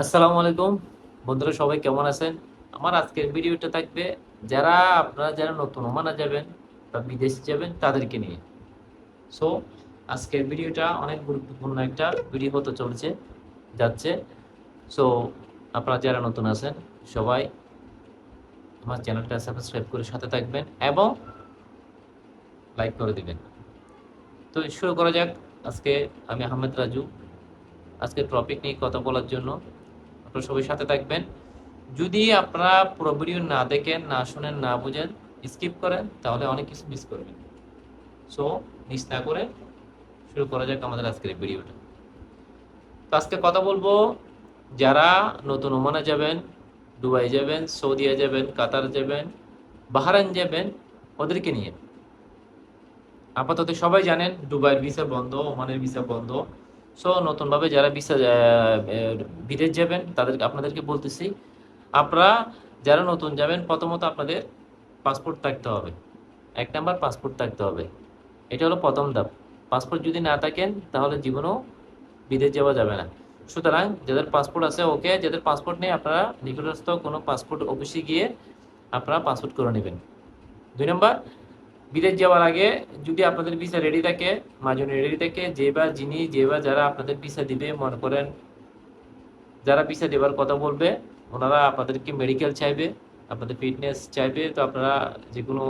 আসসালামু আলাইকুম। বন্ধুরা, সবাই কেমন আছেন? আমার আজকের ভিডিওটা থাকবে যারা, আপনারা যারা নতুন ওমানা যাবেন বা বিদেশ যাবেন, তাদেরকে নিয়ে। সো আজকের ভিডিওটা অনেক গুরুত্বপূর্ণ একটা ভিডিও হতে চলছে, যাচ্ছে। সো আপনারা যারা নতুন আছেন, সবাই আমার চ্যানেলটা সাবস্ক্রাইব করে সাথে থাকবেন এবং লাইক করে দিবেন। তো শুরু করা যাক। আজকে আমি আহমেদ রাজু। আজকে টপিক নিয়ে কথা বলার জন্য আপনারা সবাই সাথে থাকবেন। যদি আপনারা পুরো ভিডিও না দেখেন, না শুনেন, না বুঝেন স্কিপ করেন, তাহলে অনেক কিছু মিস করবেন। সো মিস না করে শুরু করা যাক আমাদের আজকের ভিডিওটা। তো আজকে কথা বলব, যারা নতুন ওমানে যাবেন, দুবাই যাবেন সৌদিয়া যাবেন, কাতার যাবেন বাহারান যাবেন, ওদেরকে নিয়ে। আপাতত সবাই জানেন, দুবাইয়ের ভিসা বন্ধ, ওমানের ভিসা বন্ধ। সো নতুনভাবে যারা ভিসা বিদেশ যাবেন, তাদেরকে, আপনাদেরকে বলতেছি, আপনারা যারা নতুন যাবেন, প্রথমত আপনাদের পাসপোর্ট থাকতে হবে। এক নাম্বার পাসপোর্ট থাকতে হবে। এটা হলো প্রথম ধাপ। পাসপোর্ট যদি না থাকেন, তাহলে জীবনেও বিদেশ যাওয়া যাবে না। সুতরাং, যাদের পাসপোর্ট আছে, ওকে, যাদের পাসপোর্ট নেই, আপনারা নিকটস্থ কোনো পাসপোর্ট অফিসে গিয়ে আপনারা পাসপোর্ট করে নেবেন। দুই নম্বর বিদেশ যাওয়ার আগে যদি আপনাদের ভিসা রেডি থাকে মাজনে রেডি থাকে, যে বা যিনি, যে বা যারা আপনাদের ভিসা দিবে, মনে করেন যারা ভিসা দেওয়ার কথা বলবে, ওনারা আপনাদেরকে মেডিকেল চাইবে, আপনাদের ফিটনেস চাইবে, তো আপনারা যে কোনো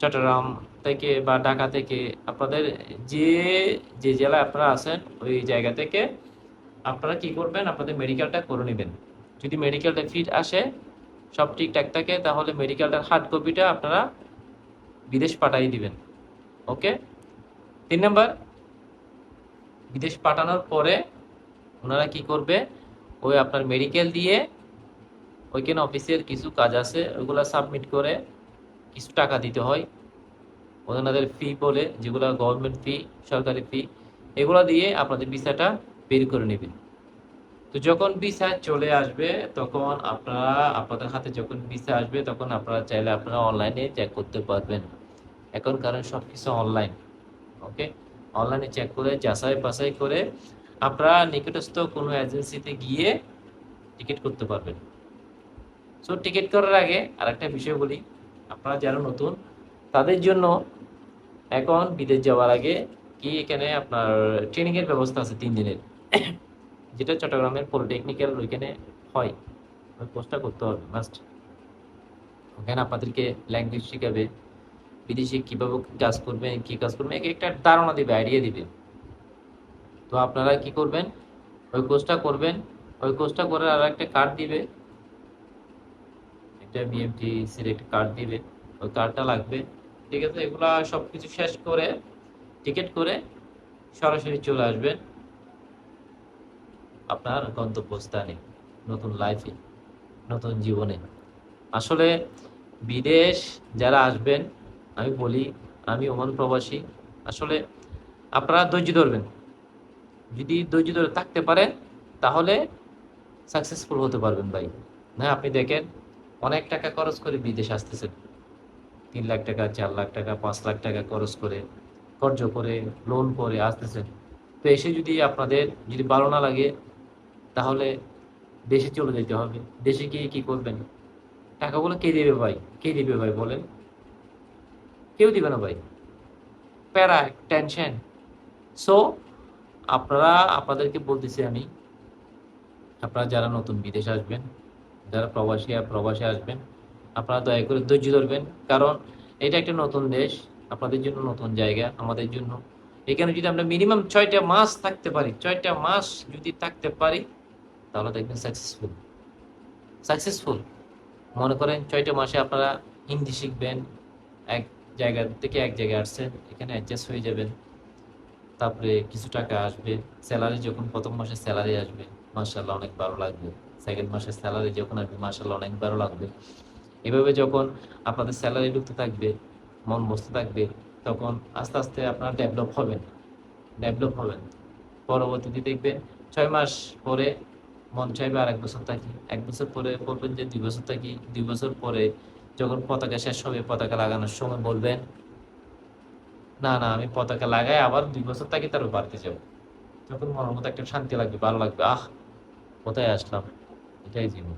চট্টগ্রাম থেকে বা ঢাকা থেকে আপনাদের যে যে জেলায় আপনারা আছেন, ওই জায়গা থেকে আপনারা কি করবেন, আপনাদের মেডিকেলটা করে নেবেন। যদি মেডিকেলটা ফিট আসে, সব ঠিকঠাক থাকে, তাহলে মেডিকেলটার হার্ড কপিটা আপনারা বিদেশ পাঠিয়ে দিবেন। ওকে? তিন নম্বর, বিদেশ পাঠানোর পরে ওনারা কি করবে? ওই আপনার মেডিকেল দিয়ে ওইখানে অফিসের কিছু কাজ আছে, ওইগুলো সাবমিট করে কিছু টাকা দিতে হয়। ওনাদের ফি বলে, যেগুলো গভর্নমেন্ট ফি সরকারি ফি এগুলো দিয়ে আপনাদের ভিসাটা বের করে নেবেন। তো যখন ভিসা চলে আসবে, তখন আপনারা, আপনাদের হাতে যখন ভিসা আসবে, তখন আপনারা চাইলে আপনারা অনলাইনে চেক করতে পারবেন। এখন কারণ সব কিছু অনলাইন ওকে অনলাইনে চেক করে, যাচাই বাছাই করে আপনারা নিকটস্থ কোনো এজেন্সিতে গিয়ে টিকিট করতে পারবেন। সো টিকিট করার আগে আরেকটা বিষয় বলি। আপনারা যারা নতুন, তাদের জন্য এখন বিদেশ যাওয়ার আগে কি এখানে আপনার ট্রেনিংয়ের ব্যবস্থা আছে তিন দিনের? যেটা চট্টগ্রামের পলিটেকনিক্যাল ওইখানে হয়। ওই কোর্সটা করতে হবে মাস্ট ওখানে আপনাদেরকে ল্যাঙ্গুয়েজ শেখাবে, বিদেশে কীভাবে কাজ করবে, কী কাজ করবে, এক একটা ধারণা দিবে আইডিয়া দিবে। তো আপনারা কি করবেন, ওই কোর্সটা করবেন, ওই কোর্সটা করে আর একটা কার্ড দিবে। একটা বিএমটি সির একটা কার্ড দিবে, ওই কার্ডটা লাগবে। ঠিক আছে, এগুলা সব কিছু শেষ করে টিকিট করে সরাসরি চলে আসবেন। আপনার গন্তব্যস্থানে, নতুন লাইফে নতুন জীবনে। আসলে বিদেশ যারা আসবেন, আমি বলি, আমি ওমান প্রবাসী, আসলে আপনারা ধৈর্য ধরবেন। যদি ধৈর্য ধরে থাকতে পারেন, তাহলে সাকসেসফুল হতে পারবেন ভাই। না আপনি দেখেন, অনেক টাকা খরচ করে বিদেশ আসতেছেন। তিন লাখ টাকা, চার লাখ টাকা, পাঁচ লাখ টাকা খরচ করে, কর্জ করে লোন করে আসতেছেন। তো এসে যদি আপনাদের, যদি ভালো না লাগে তাহলে দেশে চলে যেতে হবে। দেশে গিয়ে কি করবেন? টাকাগুলো কে দেবে ভাই? কে দেবে ভাই বলেন? কেউ দিবে না ভাই। প্যারা, টেনশন। সো আপনারা, আপনাদেরকে বলতেছি আমি, আপনারা যারা নতুন বিদেশ আসবেন, যারা প্রবাসী প্রবাসী আসবেন, আপনারা দয়া করে ধৈর্য ধরবেন। কারণ এটা একটা নতুন দেশ, আপনাদের জন্য নতুন জায়গা, আমাদের জন্য। এখানে যদি আমরা মিনিমাম ছয়টা মাস থাকতে পারি, ছয়টা মাস যদি থাকতে পারি তাহলে দেখবেন সাকসেসফুল সাকসেসফুল মনে করেন ছয়টা মাসে আপনারা হিন্দি শিখবেন, এক জায়গা থেকে এক জায়গায় আসছেন, এখানে অ্যাডজাস্ট হয়ে যাবেন। তারপরে কিছু টাকা আসবে। স্যালারি যখন প্রথম মাসে স্যালারি আসবে মার্শাল্লাহ অনেক ভালো লাগবে। সেকেন্ড মাসের স্যালারি যখন আসবে মার্শাল্লাহ অনেক ভালো লাগবে। এভাবে যখন আপনাদের স্যালারি ঢুকতে থাকবে, মন বসতে থাকবে, তখন আস্তে আস্তে আপনারা ডেভেলপ হবেন ডেভেলপ হবেন পরবর্তীতে দেখবেন ছয় মাস পরে মন চাইবে আর এক বছর থাকি। এক বছর পরে বলবেন যে দুই বছর থাকি। দুই বছর পরে যখন পতাকা শেষ হবে, পতাকা লাগানোর সময় বলবেন, না না, আমি পতাকা লাগাই, আবার দুই বছর থাকি, তারপর বাড়তে যাব। তখন মনের মতো একটা শান্তি লাগবে, ভালো লাগবে, আহ, কোথায় আসলাম? এটাই জীবন।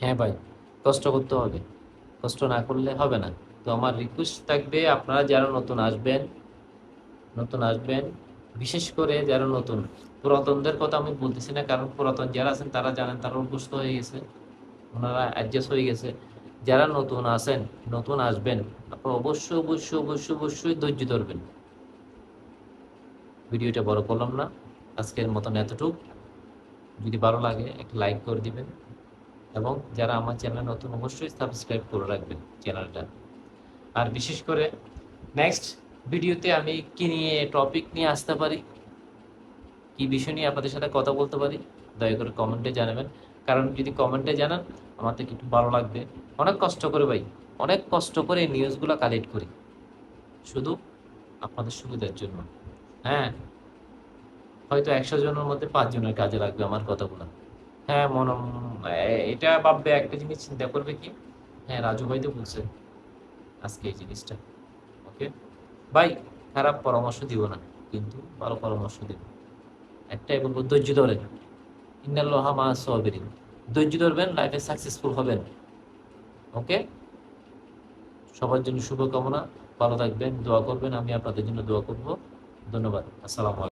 হ্যাঁ ভাই, কষ্ট করতে হবে। কষ্ট না করলে হবে না। তো আমার রিকোয়েস্ট থাকবে, আপনারা যারা নতুন আসবেন নতুন আসবেন, বিশেষ করে যারা নতুন পুরাতনদের কথা আমি বলতেছি না, কারণ পুরাতন যারা আছেন তারা জানেন, তারা অভ্যস্ত হয়ে গেছে। ওনারা অ্যাডজাস্ট হয়ে গেছে। যারা নতুন আছেন, নতুন আসবেন, আপনারা অবশ্যই অবশ্যই অবশ্যই অবশ্যই ধৈর্য ধরবেন। ভিডিওটা বড় করলাম না, আজকের মতন এতটুক। যদি ভালো লাগে, একটা লাইক করে দিবেন। এবং যারা আমার চ্যানেল নতুন, অবশ্যই সাবস্ক্রাইব করে রাখবেন চ্যানেলটা। আর বিশেষ করে নেক্সট ভিডিওতে আমি কি নিয়ে টপিক নিয়ে আসতে পারি? কি বিষয় নিয়ে আপনাদের সাথে কথা বলতে পারি, দয়া করে কমেন্টে জানাবেন। কারণ যদি কমেন্টে জানান, আমার থেকে একটু ভালো লাগবে। অনেক কষ্ট করে ভাই, অনেক কষ্ট করে এই নিউজগুলো কালেক্ট করি। শুধু আপনাদের সুবিধার জন্য। হ্যাঁ হয়তো একশো জনের মধ্যে পাঁচজনের কাজে লাগবে আমার কথাগুলো। হ্যাঁ মন এটা ভাববে, একটা জিনিস চিন্তা করবে কি? হ্যাঁ রাজু ভাই তো বলছে আজকে এই জিনিসটা। ওকে ভাই, খারাপ পরামর্শ দিব না, কিন্তু ভালো পরামর্শ দিব একটাই বলব, ধৈর্য ধরেন। ইন্নাল্লাহা মা সাবিরিন। ধৈর্য ধরবেন লাইফে সাকসেসফুল হবেন। ওকে সবার জন্য শুভকামনা। ভালো থাকবেন, দোয়া করবেন। আমি আপনাদের জন্য দোয়া করব। ধন্যবাদ। আসসালামু আলাইকুম।